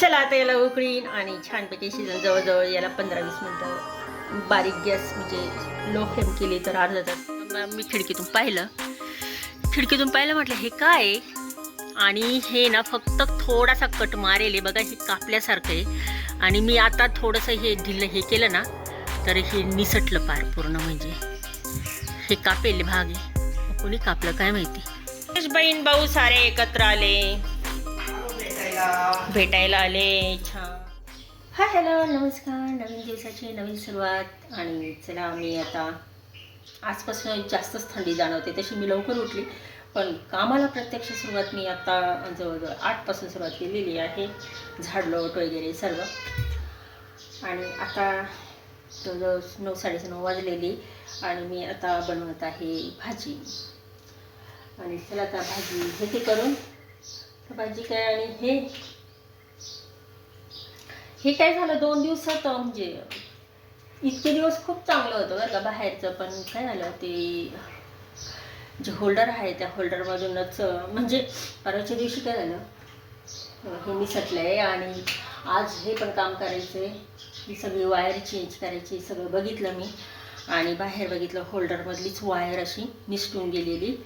चला आता याला उकळीन आणि छानपैकी शिजन जवळजवळ याला पंधरा वीस मिनटं बारीक गॅस म्हणजे लो फ्लेम केली तर अर्धा तास. मी खिडकीतून पाहिलं. खिडकीतून पाहिलं म्हटलं हे काय? आणि हे ना फक्त थोडासा कट मारेल. आहे बघा हे कापल्यासारखं आहे. आणि मी आता थोडंसं हे ढिल्लं हे केलं ना तर हे निसटलं पार पूर्ण म्हणजे. हे कापेल भाग आहे. कोणी कापलं काय माहिती? बहीण भाऊ सारे एकत्र आले. भेटायला. आले छान. हाय हॅलो नमस्कार. नवीन दिवसाची नवीन सुरुवात. आणि चला मी आता आजपासून जास्तच थंडी जाणवते तशी मी लवकर उठली. पण कामाला प्रत्यक्ष सुरुवात मी आता जवळजवळ आठपासून सुरुवात केलेली आहे. झाडलोट वगैरे सर्व. आणि आता जवळजवळ नऊ साडेनऊ वाजलेली. आणि मी आता बनवत आहे भाजी. आणि चला आता भाजी हे ते करून भाजी काय आणि हे? हे काय झालं? दोन दिवसात म्हणजे इतके दिवस खूप चांगलं होतं बरं का बाहेरचं पण काय झालं ते जे होल्डर आहे त्या होल्डरमधूनच म्हणजे परवाच्या दिवशी काय झालं? हे निसटलं आहे आणि आज हे पण काम करायचं आहे ही सगळी वायर चेंज करायची सगळं बघितलं मी. आणि बाहेर बघितलं होल्डरमधलीच वायर अशी निसटून गेलेली.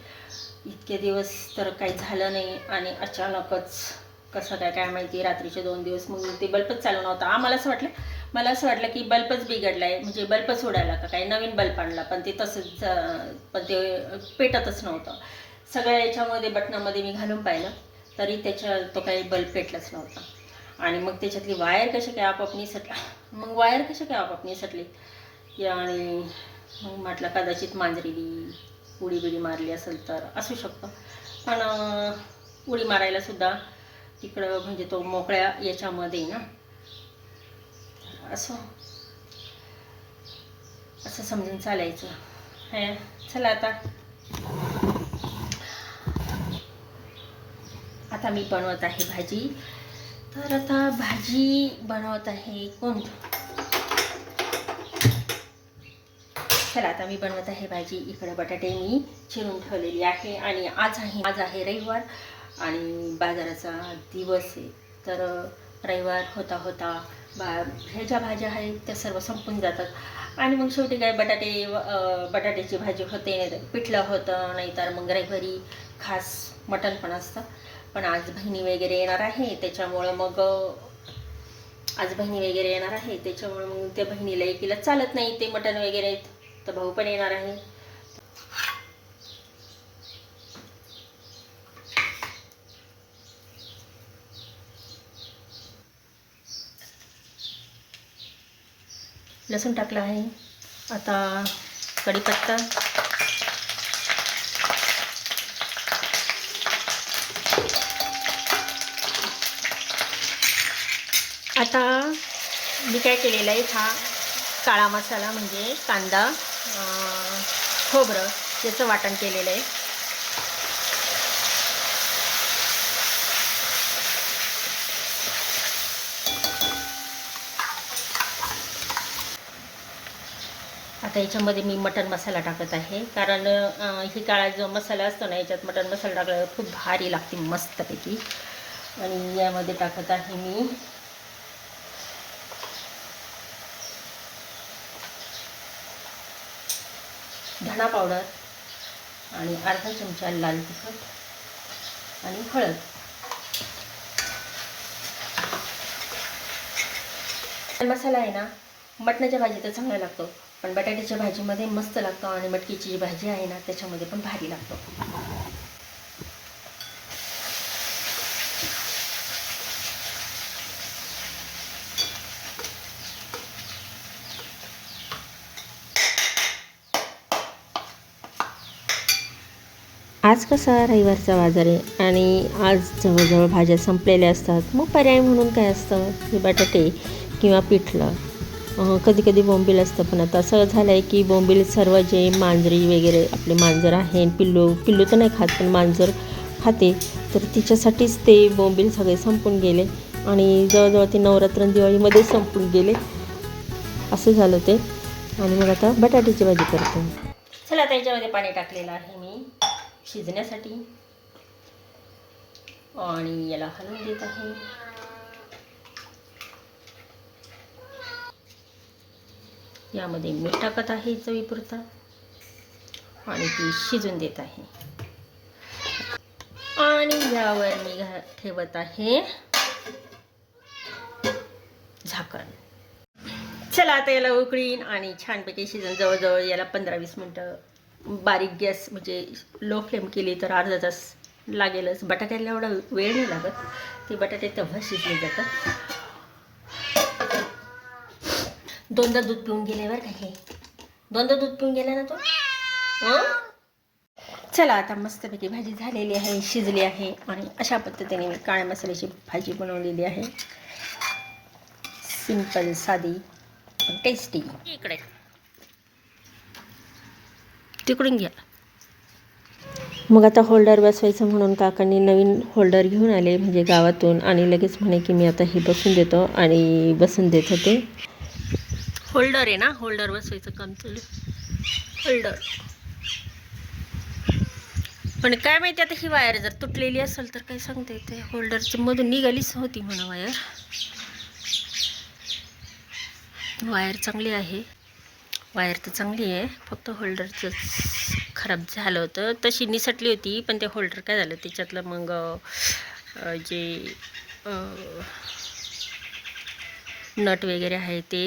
इतके दिवस तर काही झालं नाही आणि अचानकच कसं काय काय माहिती रात्रीचे दोन दिवस मग ते बल्बच चालू नव्हता. आम्हाला असं वाटलं मला असं वाटलं की बल्बच बिघडला आहे म्हणजे बल्ब सोडायला का काही नवीन बल्ब आणला पण ते तसंच पण ते पेटतच नव्हतं. सगळ्या याच्यामध्ये बटनामध्ये मी घालून पाहिलं तरी त्याच्या तो काही बल्ब पेटलाच नव्हता. आणि मग त्याच्यातली वायर कशी काय आपोआप निसटला मग वायर कशी काय आपोआप निसटली आणि मग म्हटलं कदाचित मांजरीली. उडी बिडी मारली असेल तर असू शकतं. पण उडी मारायला सुद्धा तिकडं म्हणजे तो मोकळ्या याच्यामध्ये ना. असं. असं समजून चालायचं. हे चला आता. आता मी बनवत आहे भाजी. तर आता भाजी बनवत आहे कोण चला आता मी बनवत आहे भाजी. इकडे बटाटे मी चिरून ठेवलेली आहे आणि आज आहे आज आहे रविवार आणि बाजाराचा दिवस आहे. तर रविवार होता होता बा ह्या ज्या भाज्या आहेत त्या सर्व संपून जातात. आणि मग शेवटी काय बटाटे बटाट्याची भाजी होते पिठलं होतं नाहीतर मग रविवारी खास मटण पण असतं. पण आज बहिणी वगैरे येणार आहे त्याच्यामुळं मग आज बहिणी वगैरे येणार आहे त्याच्यामुळे मग त्या बहिणीला एकीला चालत नाही ते मटण वगैरे तर भाऊ पण येणार आहे. लसूण टाकला आहे. आता कढीपत्ता. आता मी काय केलेलं आहे हा काळा मसाला म्हणजे कांदा. खोबरं याचं वाटण केलेलं आहे. आता याच्यामध्ये मी मटन मसाला टाकत आहे. कारण ही काळा जो मसाला असतो ना याच्यात मटन मसाला टाकल्यावर खूप भारी लागते मस्तपैकी. आणि यामध्ये टाकत आहे मी धना पावडर आणि अर्धा चमचा लाल तिखट आणि हळद. मसाला आहे ना मटणाच्या भाजी तर चांगला लागतो पण बटाट्याच्या भाजीमध्ये मस्त लागतो आणि मटकीची जी भाजी आहे ना त्याच्यामध्ये पण भारी लागतो. आज कसा रविवारचा बाजार आहे आणि आज जवळजवळ भाज्या संपलेल्या असतात मग पर्याय म्हणून काय असतं? हे बटाटे किंवा पिठलं. कधी कधी बोंबील असतं पण आता असं झालं आहे की बोंबील सर्व जे मांजरी वगैरे आपले मांजर आहे पिल्लू पिल्लू तर नाही खात पण मांजर खाते तर तिच्यासाठीच ते बोंबील सगळे संपून गेले आणि जवळजवळ ते नवरात्र दिवाळीमध्ये संपून गेले. असं झालं ते. आणि मग आता बटाट्याची भाजी करतो. चला आता याच्यामध्ये पाणी टाकलेलं आहे मी. शिजण्यासाठी. आणि याला हलवून देत आहे. यामध्ये मीठ टाकत आहे चवीपुरता. आणि ती शिजून देत आहे. आणि यावर मी ठेवत आहे झाकण. चला आता याला उकळीन आणि छानपैकी शिजून जवळजवळ याला पंधरा वीस मिनटं बारीक गॅस म्हणजे लो फ्लेम केली तर अर्धा तास लागेलच. बटाट्याला एवढा वेळ नाही लागत. ते बटाटे तेव्हा शिजले जातात. दोनदा दूध पिऊन गेले बरं का हे. दोनदा दूध पिऊन गेला ना तो? चला आता मस्तपैकी भाजी झालेली आहे शिजली आहे आणि अशा पद्धतीने मी काळ्या मसाल्याची भाजी बनवलेली आहे. सिंपल साधी टेस्टी इकडे. तिकडून घ्या मग आता होल्डर बसवायचं म्हणून काकांनी नवीन होल्डर घेऊन आले म्हणजे गावातून आणि लगेच म्हणे की मी आता हे बसून देतो आणि बसून देत होते. होल्डर आहे ना? होल्डर बसवायचं काम चालू होल्डर. पण काय माहिती आता ही वायर जर तुटलेली असेल तर काय सांगता येते होल्डरची मधून निघालीच होती म्हणा वायर. वायर चांगली आहे. वायर तर चांगली आहे. फक्त होल्डरचं खराब झालं होतं. तशी निसटली होती पण ते होल्डर काय झालं? त्याच्यातलं मग जे नट वगैरे आहे ते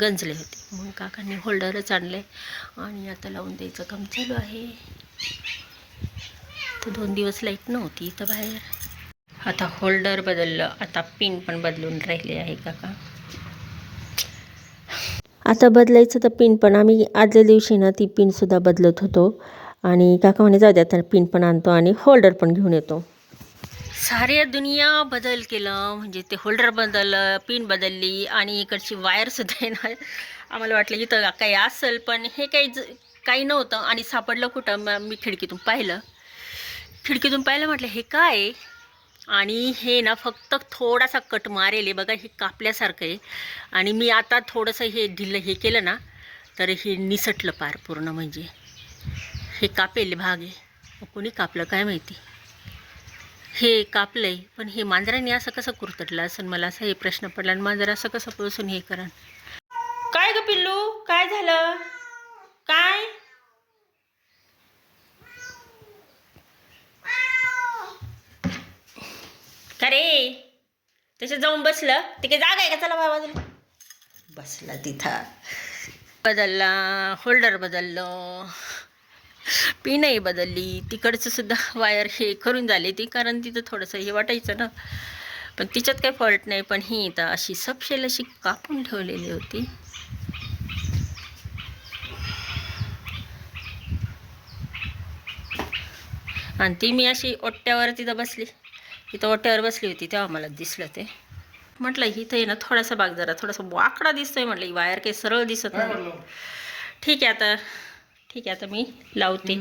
गंजले होते. मग काकांनी होल्डरच आणले आणि आता लावून द्यायचं काम चालू आहे. तर दोन दिवस लाइट नव्हती इथं बाहेर. आता होल्डर बदललं. आता पिन पण बदलून राहिले आहे काका. आता बदलायचं तर पिन पण. आम्ही आदल्या दिवशी ना ती पिनसुद्धा बदलत होतो. आणि काका म्हणे जाऊ द्या तर पिन पण आणतो आणि होल्डर पण घेऊन येतो. साऱ्या दुनिया बदल केलं. म्हणजे ते होल्डर बदललं पिन बदलली आणि इकडची वायरसुद्धा आहे ना आम्हाला वाटलं इथं काही असेल पण हे काही ज काही नव्हतं. आणि सापडलं कुठं? मग मी खिडकीतून पाहिलं. खिडकीतून पाहिलं म्हटलं हे काय आहे? आणि हे ना फक्त थोडासा कट मारेल आहे बघा हे कापल्यासारखं आहे. आणि मी आता थोडंसं हे ढिल्लं हे केलं ना तर हे निसटलं पार पूर्ण म्हणजे. हे कापेल भाग आहे. कोणी कापलं काय माहिती? हे कापलं आहे पण हे मांजराने असं कसं कुरतटलं असं मला असा हे प्रश्न पडला आणि मांजर असं कसं पळसून हे करण काय ग पिल्लू? काय झालं काय का रे त्याच्यात जाऊन बसलं. ते काही जागा आहे का? चला बाबा बाजूला. बसला तिथं. बदलला. होल्डर बदललं. पिनही बदलली. तिकडचं सुद्धा वायर हे करून झाली ती कारण तिथं थोडंसं हे वाटायचं ना. पण तिच्यात काही फॉल्ट नाही पण ही इथं अशी सपशेल अशी कापून ठेवलेली होती. आणि ती मी अशी ओट्यावर तिथं बसली. तिथं ओट्यावर बसली होती तेव्हा मला दिसलं ते. म्हटलं इथं आहे ना थोडासा भाग जरा थोडासा वाकडा दिसतोय. म्हटलं ही वायर काही सरळ दिसत नाही. ठीक आहे आता ठीक आहे आता मी लावते.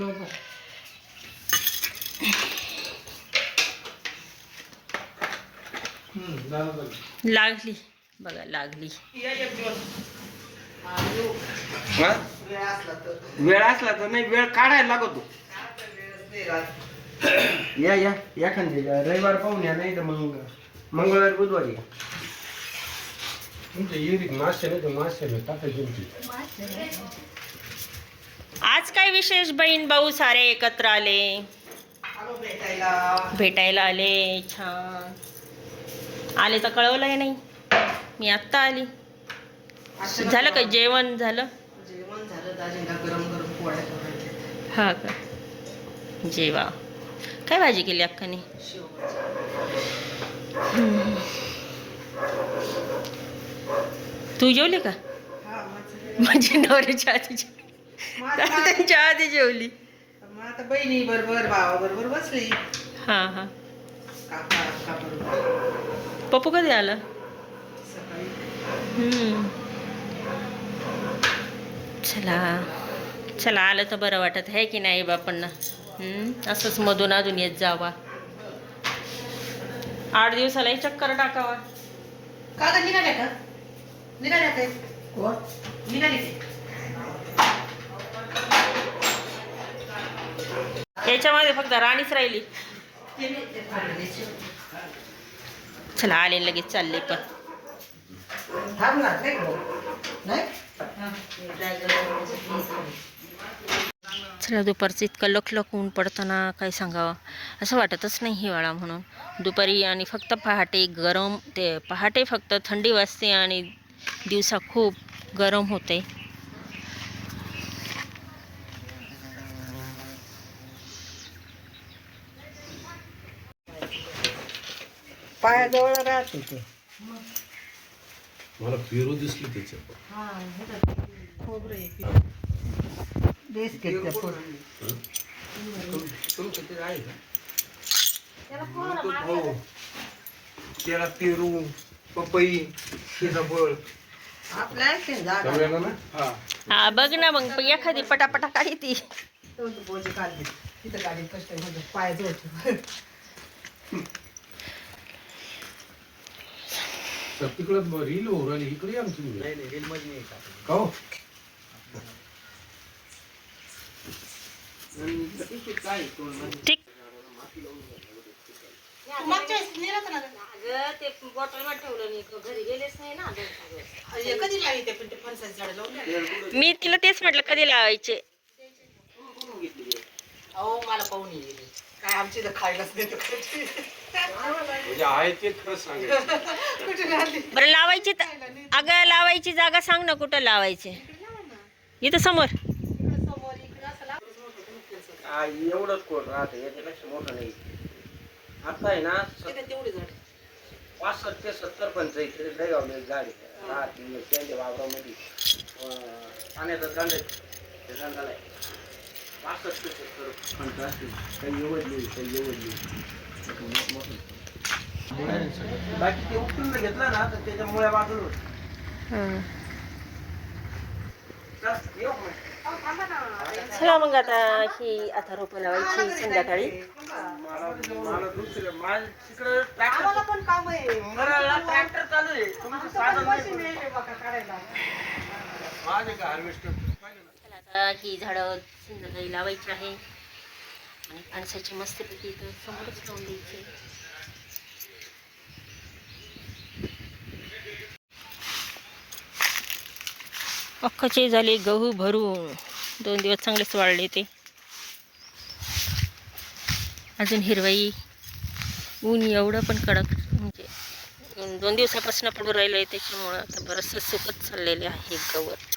लागली. बघा लागली. हा? वेळ असला तर. नाही वेळ काढायला लागतो. या या रविवार पाहून या नाही तर मग मंगळवार बुधवारी या. तुमच्या इरीत मासे नाही तर मासे नाही टाकायची तुमची. आज काय विशेष बहीण भाऊ सारे एकत्र आले? भेटायला. आले छान. आले तर कळवलंय नाही. मी आत्ता आली. झालं का जेवण? झालं? जेवण झालं दाजींना गरम गरम पोळ्या करायच्या हा का? जेवा. काय भाजी केली अक्काने? तू जेवली का? माझी नवऱ्याच्या आधी जेवली त्यांच्या आधी जेवली. आता बहिणी बरोबर भावा बरोबर बसली हां हां. पप्पू कधी आला? चला. चला आलं तर बरं वाटत. आहे की नाही बापांना? असंच मधून अजून येत जावा. आठ दिवसालाही चक्कर टाकावा. का ग का? निघाली ते. याच्यामध्ये फक्त राणीच राहिली. चला आले लगेच चालले पण? नाही चला दुपारचं इतकं लखलख ऊन पडताना काय सांगावं. असं वाटतच नाही हिवाळा म्हणून. दुपारी आणि फक्त पहाटे गरम ते पहाटे फक्त थंडी वाजते आणि दिवसा खूप गरम होते. पायाजवळ राहते. ते मला पेरू दिसली त्याच्यात. आहे का? हो. त्याला पेरू पपई सीताफळ आपल्या झाड ना? हा. हा बघ ना मग एखादी पटापटा काढी ती. काढली. तिथं काढली कष्ट म्हणजे पायाजवळ तर तिकडं रील हो राहिली इकडे आमची. नाही नाही रेलमध्ये नाही का? का हो? आणि काय तोंड ठीक मागच्या वेळेस नेलं होतं ना ते बॉटलमध्ये ठेवलं नाही. घरी गेलेच नाही ना कधी लावली ते पण ते फणसाचे झाड लावून मी तिला तेच म्हटलं कधी लावायचे? अहो मला पाहून येईल काय आमची तर खायलाच देतो. म्हणजे आहे ते खरं सांगायचं. कुठे राहिली बरं लावायची त- अगं लावायची जागा सांग ना कुठं लावायचे. इथं समोर. हा, एवढंच कोण राहतं? याच्यापेक्षा मोठं नाही. आता आहे ना तिथे तेवढी झाड? पासष्ट ते सत्तर पंचायत लय गावले गाडी राहते त्यांच्या वावरामध्ये. पाण्याचा दंड आहे. दंडाला आहे. पासष्ट ते सत्तर. फणसं असतील काही एवढली काही एवढली बाकी ते उपटून घेतलं ना तर त्याच्या मुळ्या बाजूला होतं. चल, मग. आता ही आता रोपं लावायची संध्याकाळी आता ही झाडं संध्याकाळी लावायची आहे. आणि फणसाची मस्तपैकी इथं समोरच लावून द्यायची अख्खाचे झाले गहू भरून. दोन दिवस चांगलेच वाढले ते. अजून हिरवाई ऊन एवढं पण कडक. म्हणजे दोन दिवसापासून पडून राहिलं आहे त्याच्यामुळं आता बरंचसं सुकत चाललेले आहे गवत.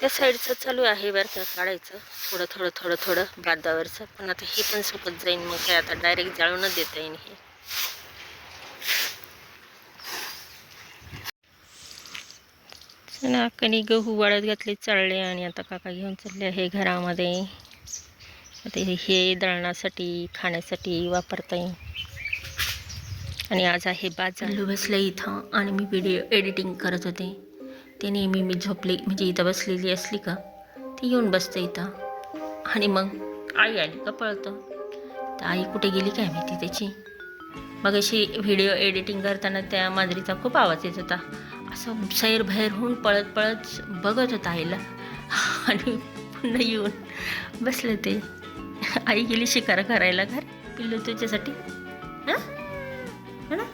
त्या साईडचं चालू आहे बरं का काढायचं. थोडं थोडं थोडं थोडं बादावरचं पण आता हे पण सुकत जाईन. मग काय आता डायरेक्ट जाळूनच देता येईन हे. चला गहू वाळत घातले चालले आणि आता काका घेऊन चालले आहे घरामध्ये. आता हे- हे दळणासाठी खाण्यासाठी वापरता येईल आणि आज आहे बाजार. बसले इथं आणि मी व्हिडिओ एडिटिंग करत होते. ते नेहमी मी झोपले म्हणजे इथं बसलेली असली का ती येऊन बसते इथं. आणि मग आई आली का पळतं. तर आई कुठे गेली काय माहिती त्याची. मग अशी व्हिडिओ एडिटिंग करताना त्या मांजरीचा खूप आवाज येत होता. असं सैरभैर होऊन पळत पळत बघत होता आईला. आणि पुन्हा येऊन बसले ते. आई गेली शिकार करायला घर पिल्लू तुझ्यासाठी. हां ना?